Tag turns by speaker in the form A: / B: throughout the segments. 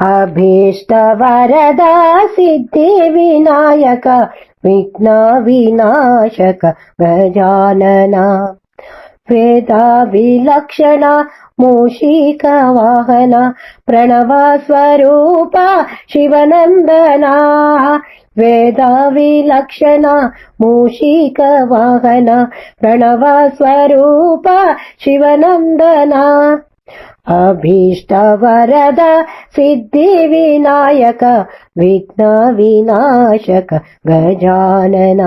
A: अभीष्टवरदा सिद्धिविनायक विघ्नविनाशक गजानन वेदा विलक्षणा मूषिकवाहन प्रणवस्वरूपा शिवनन्दना वेदा विलक्षणा मूषिकवाहन प्रणवस्वरूप शिवनन्दना। ಸ್ವರೂಪ ಶಿವನಂದನ ವೇದ ವಿಲಕ್ಷಣ ಮೂಷಿಕ ವಾಹನ ಪ್ರಣವ ಸ್ವರೂಪ ಶಿವನಂದನ ಅಭೀಷ್ಟ ವರದ ಸಿದ್ಧಿ ವಿನಾಯಕ ವಿಘ್ನ ವಿನಾಶಕ ಗಜಾನನ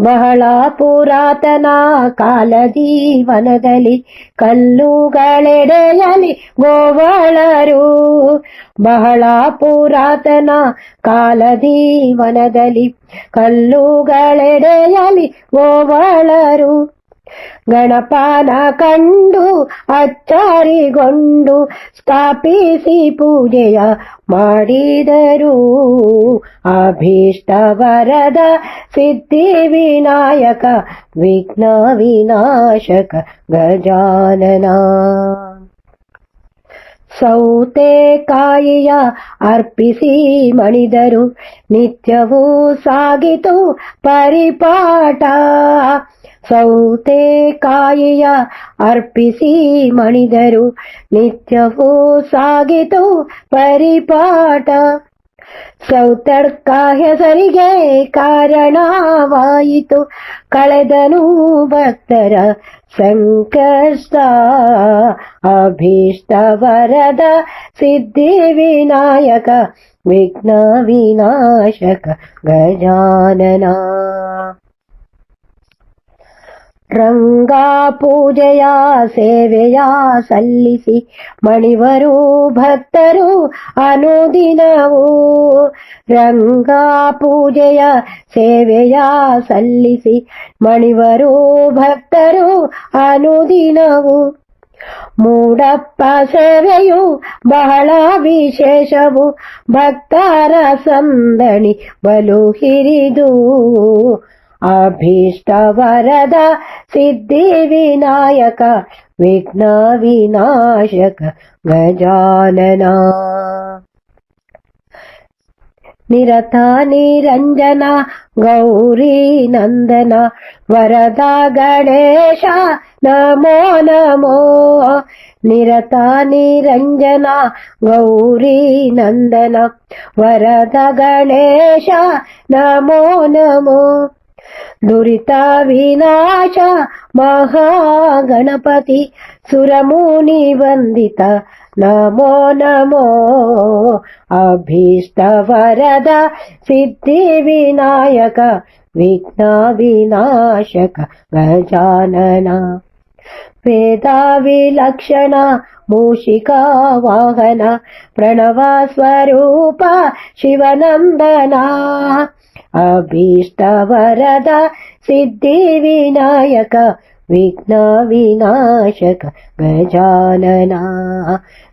A: ಬಹಳ ಪುರಾತನ ಕಾಲದಿ ವನದಲ್ಲಿ ಕಲ್ಲುಗಳೆಡೆಯಲಿ ಗೋವಳರು. ಬಹಳ ಪುರಾತನ ಕಾಲದಿ ವನದಲ್ಲಿ ಕಲ್ಲುಗಳೆಡೆಯಲಿ ಗೋವಳರು. ಗಣಪನ ಕಂಡು ಅಚ್ಚಾರಿಗೊಂಡು ಸ್ಥಾಪಿಸಿ ಪೂಜೆಯ ಮಾಡಿದರು. ಅಭೀಷ್ಟ ವರದ ಸಿದ್ಧಿ ವಿನಾಯಕ ವಿಘ್ನ ವಿನಾಶಕ ಗಜಾನನ. ಸೌತೆಕಾಯಿಯ ಅರ್ಪಿಸಿ ಮಣಿದರು. ನಿತ್ಯವೂ ಸಾಗಿತು ಪರಿಪಾಠ. ಸೌತೆಕಾಯಿಯ ಅರ್ಪಿಸಿ ಮಣಿದರು. ನಿತ್ಯವೂ ಸಾಗಿತು ಪರಿಪಾಠ. ಸೌತಡ್ಕ ಹೆಸರಿಗೆ ಕಾರಣವಾಯಿತು. ಕಳೆದನು ಭಕ್ತರ ಸಂಕಷ್ಟ ಅಭೀಷ್ಟ ವರದ ಸಿದ್ಧಿ ವಿನಾಯಕ ವಿಘ್ನ ವಿನಾಶಕ ಗಜಾನನ. ರಂಗಾ ಪೂಜೆಯ ಸೇವೆಯ ಸಲ್ಲಿಸಿ ಮಣಿವರು ಭಕ್ತರು ಅನುದಿನವು. ರಂಗಾ ಪೂಜೆಯ ಸೇವೆಯ ಸಲ್ಲಿಸಿ ಮಣಿವರು ಭಕ್ತರು ಅನುದಿನವು. ಮೂಡಪ್ಪ ಸೇವೆಯು ಬಹಳ ವಿಶೇಷವು. ಭಕ್ತರ ಸಂದಣಿ ಬಲು ಹಿರಿದು. అభీష్ట వరద సిద్ధి వినాయక విఘ్న వినాశక గజాన నిరత నిరంజన గౌరీ నందన వరద గణేಶ నమో నమో. నిరత నిరంజన గౌరీ నందన వరద గణేಶ నమో నమో. దురిత వినాశ మహాగణపతి సురముని వందిత నమో నమో అభీష్ట వరద సిద్ధి వినాయక విఘ్న వినాశక గజానన वेदाविलक्षण मूषिकावाहन प्रणवस्वरूप शिवनन्दना अभीष्टवरद सिद्धिविनायक विघ्नविनाशक गजानना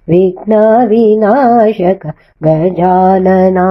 A: विघ्नविनाशक गजानना